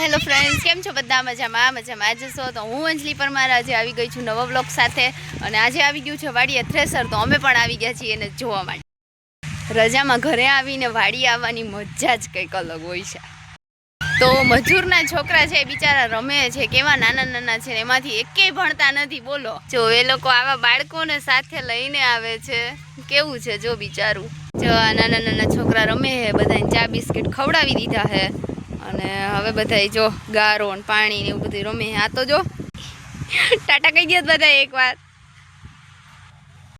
Hello friends, કેમ છો બધા? મજામાં મજામાં. આજે છો તો હું અંજલી પરમાર, આજે આવી ગઈ છું નવા બ્લોગ સાથે અને આજે આવી ગયું છે વાડીએ થ્રેસર તો અમે પણ આવી ગયા છીએ એને જોવા માટે. રજામાં ઘરે આવીને વાડી આવવાની મજા જ કંઈક અલગ હોય છે. તો મજૂરના છોકરા છે, બિચારા રમે છે, કેવા નાના નાના છે એમાંથી એકેય ભણતા નથી, બોલો. જો, એ લોકો આવા બાળકોને સાથે લઈને આવે છે. કેવું છે, જો બિચારું. જો, આ નાના નાના છોકરા રમે છે, બધાને ચા, બિસ્કિટ ખવડાવી દીધા છે. અને હવે બધા જો ગારો ને પાણી ને એવું બધું રમે. આ તો જો ટાટા કહી દે બધા એકવાર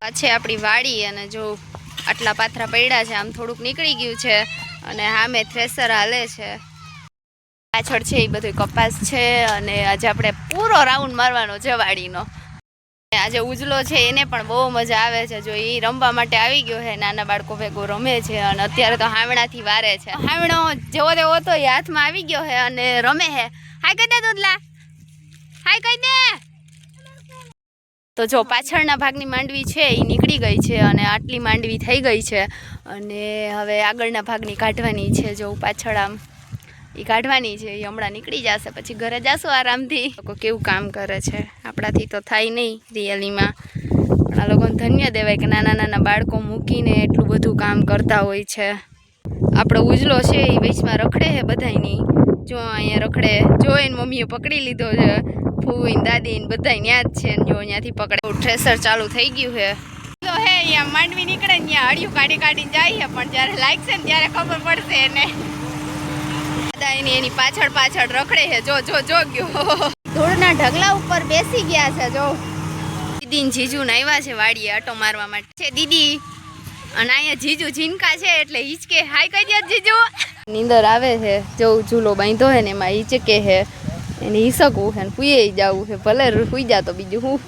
આ છે આપણી વાડી અને જો આટલા પાથરા પડ્યા છે, આમ થોડુંક નીકળી ગયું છે અને સામે થ્રેસર હાલે છે. પાછળ છે એ બધું કપાસ છે અને આજે આપણે પૂરો રાઉન્ડ મારવાનો છે વાડીનો. આજે ઉજલો છે, એને પણ બહુ મજા આવે છે. જો એ રમવા માટે આવી ગયો છે, નાના બાળકો ભેગો રમે છે અને અત્યારે તો હામણાથી વારે છે. હાવણો જેવો તેવો તો એ હાથમાં આવી ગયો છે અને રમે છે. હાય કહી દે દૂધલા હાય કહી દે. તો જો પાછળના ભાગની માંડવી છે એ નીકળી ગઈ છે અને આટલી માંડવી થઈ ગઈ છે. અને હવે આગળના ભાગની કાઢવાની છે, જો પાછળ આમ એ કાઢવાની છે એ હમણાં નીકળી જશે, પછી ઘરે જાશું આરામથી. લોકો કેવું કામ કરે છે. આપણાથી તો થાય નહીં રિયલીમાં. પણ આ લોકોને ધન્ય દેવાય કે નાના નાના બાળકો મૂકીને એટલું બધું કામ કરતા હોય છે. આપણો ઉજલો છે એ વચમાં રખડે છે બધાયની. જો અહીંયા રખડે જો એને મમ્મીએ પકડી લીધો છે. ફૂઈને દાદીને બધા ત્યાં જ છે જો અહીંયાથી પકડે. ટ્રેસર ચાલુ થઈ ગયું છે. તો હે, અહીંયા માંડવી નીકળે ને ત્યાં હળિયું કાઢી કાઢીને જાય છે, પણ જ્યારે લાગશે ને ત્યારે ખબર પડશે એને. દાદા એની એની પાછળ પાછળ રખડે છે. જો જો જો ગયો. ધૂળના ઢગલા ઉપર બેસી ગયા છે, જો. દીદી જીજુ આવ્યા છે વાડીએ આટો મારવા માટે. છે, દીદી. અને અહીંયા જીજુ ઝીનકા છે, એટલે હિચકે હાય, કહી દે જીજુ. નીંદર આવે છે, જો ઝૂલો બાંધો હે ને એમાં હિચકે છે. એને હિસકવું છે ને પુએ જવું છે. ભલે સુઈ જા તો બીજું હું.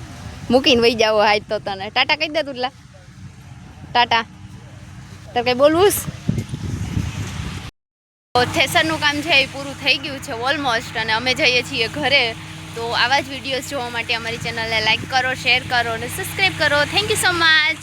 મૂકીને વહી જાવ હાય તો તને. ટાટા કહી દે તુલા ટાટા. તારે કઈ બોલવું થેસરનું કામ છે એ પૂરું થઈ ગયું છે ઓલમોસ્ટ. અને અમે જઈએ છીએ ઘરે. તો આવા જ વિડીયોઝ જોવા માટે અમારી ચેનલને લાઈક કરો, શેર કરો અને સબસ્ક્રાઈબ કરો. Thank you so much